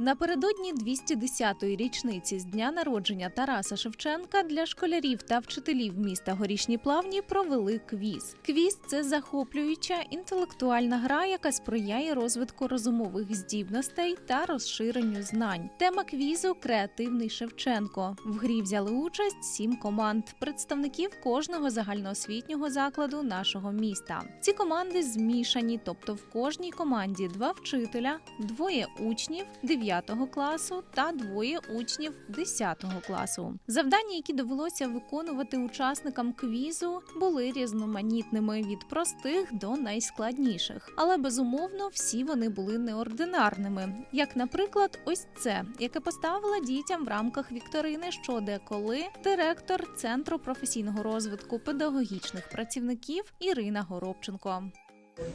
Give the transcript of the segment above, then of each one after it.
Напередодні 210-ї річниці з дня народження Тараса Шевченка для школярів та вчителів міста Горішні Плавні провели квіз. Квіз це захоплююча інтелектуальна гра, яка сприяє розвитку розумових здібностей та розширенню знань. Тема квізу креативний Шевченко. В грі взяли участь сім команд, представників кожного загальноосвітнього закладу нашого міста. Ці команди змішані, тобто в кожній команді два вчителя, двоє учнів 9 класу та двоє учнів 10 класу. Завдання, які довелося виконувати учасникам квізу, були різноманітними від простих до найскладніших. Але безумовно всі вони були неординарними. Як, наприклад, ось це, яке поставила дітям в рамках вікторини що де коли директор центру професійного розвитку педагогічних працівників Ірина Горобченко.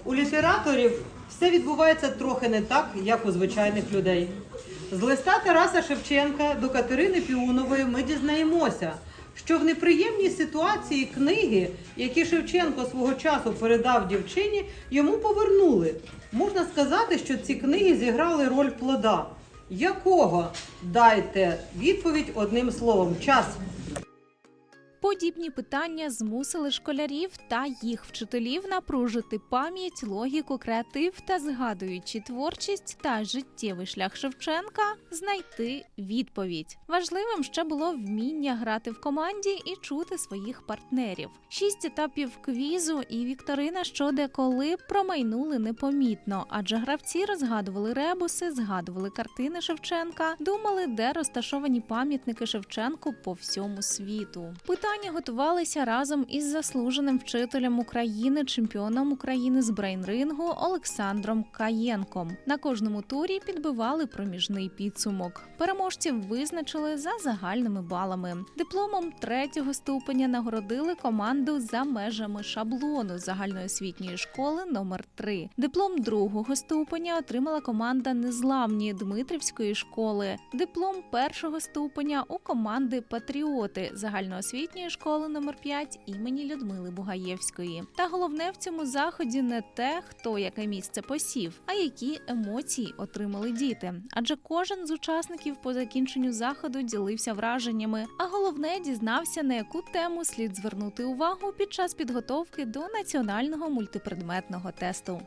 У літераторів все відбувається трохи не так, як у звичайних людей. З листа Тараса Шевченка до Катерини Піунової ми дізнаємося, що в неприємній ситуації книги, які Шевченко свого часу передав дівчині, йому повернули. Можна сказати, що ці книги зіграли роль плода. Якого? Дайте відповідь одним словом. Час. Подібні питання змусили школярів та їх вчителів напружити пам'ять, логіку, креатив та згадуючи творчість та життєвий шлях Шевченка, знайти відповідь. Важливим ще було вміння грати в команді і чути своїх партнерів. Шість етапів квізу і вікторина що де коли промайнули непомітно, адже гравці розгадували ребуси, згадували картини Шевченка, думали, де розташовані пам'ятники Шевченку по всьому світу. Питання готувалися разом із заслуженим вчителем України, чемпіоном України з брейнрингу Олександром Каєнком. На кожному турі підбивали проміжний підсумок. Переможців визначили за загальними балами. Дипломом третього ступеня нагородили команду за межами шаблону загальноосвітньої школи номер 3 Диплом другого ступеня отримала команда Незламні Дмитрівської школи. Диплом першого ступеня у команди Патріоти загальноосвітньої школи номер 5 імені Людмили Бугаєвської. Та головне в цьому заході не те, хто яке місце посів, а які емоції отримали діти. Адже кожен з учасників по закінченню заходу ділився враженнями, а головне дізнався, на яку тему слід звернути увагу під час підготовки до національного мультипредметного тесту.